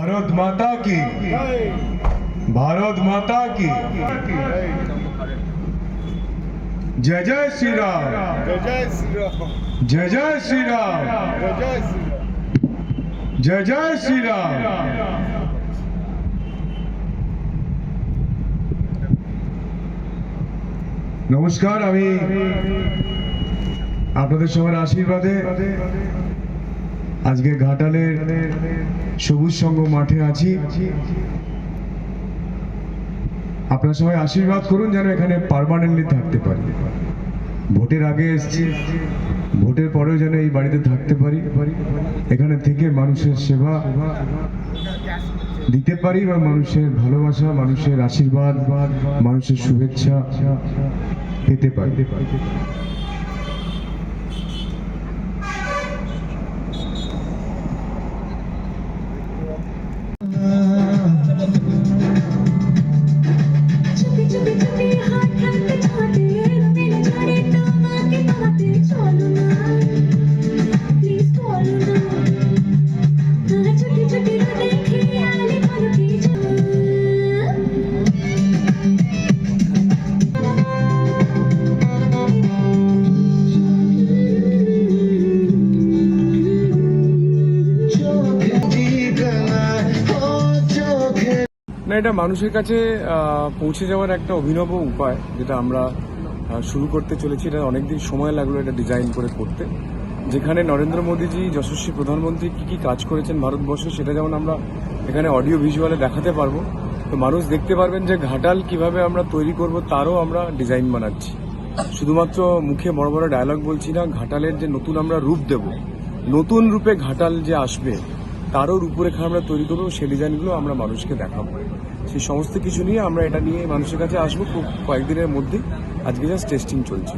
ভারত মাতা কি? ভারত মাতা কি? জয় জয় জয় শ্রীরাম। জয় জয় জয় শ্রীরাম। জয় জয় শ্রীরাম। নমস্কার, আমি আপনাদের সবার আশীর্বাদে আজকে ঘাটালের সবুজ সংঘ মাঠে আছি। আপনার সবাই আশীর্বাদ করুন যেন এখানে পার্মানেন্টলি থাকতে পারি। ভোটের আগে এসছি, ভোটের পরেও যেন এই বাড়িতে থাকতে পারি। এখানে থেকে মানুষের সেবা দিতে পারি বা মানুষের ভালোবাসা, মানুষের আশীর্বাদ, মানুষের শুভেচ্ছা পেতে পারি। না, এটা মানুষের কাছে পৌঁছে যাওয়ার একটা অভিনব উপায়, যেটা আমরা শুরু করতে চলেছি। এটা অনেকদিন সময় লাগল এটা ডিজাইন করে করতে। যেখানে নরেন্দ্র মোদীজি, যশস্বী প্রধানমন্ত্রী কি কি কাজ করেছেন ভারতবর্ষে, সেটা যেমন আমরা এখানে অডিও ভিজুয়ালে দেখাতে পারব। তো মানুষ দেখতে পারবেন যে ঘাটাল কীভাবে আমরা তৈরি করব, তারও আমরা ডিজাইন বানাচ্ছি। শুধুমাত্র মুখে বড় বড় ডায়লগ বলছি না, ঘাটালের যে নতুন আমরা রূপ দেব, নতুন রূপে ঘাটাল যে আসবে তারও রূপরেখা আমরা তৈরি করব সেই ডিজাইনগুলো আমরা মানুষকে দেখাবো। সেই সমস্ত কিছু নিয়ে আমরা এটা নিয়ে মানুষের কাছে আসব খুব কয়েকদিনের মধ্যেই। আজকে জাস্ট টেস্টিং চলছে।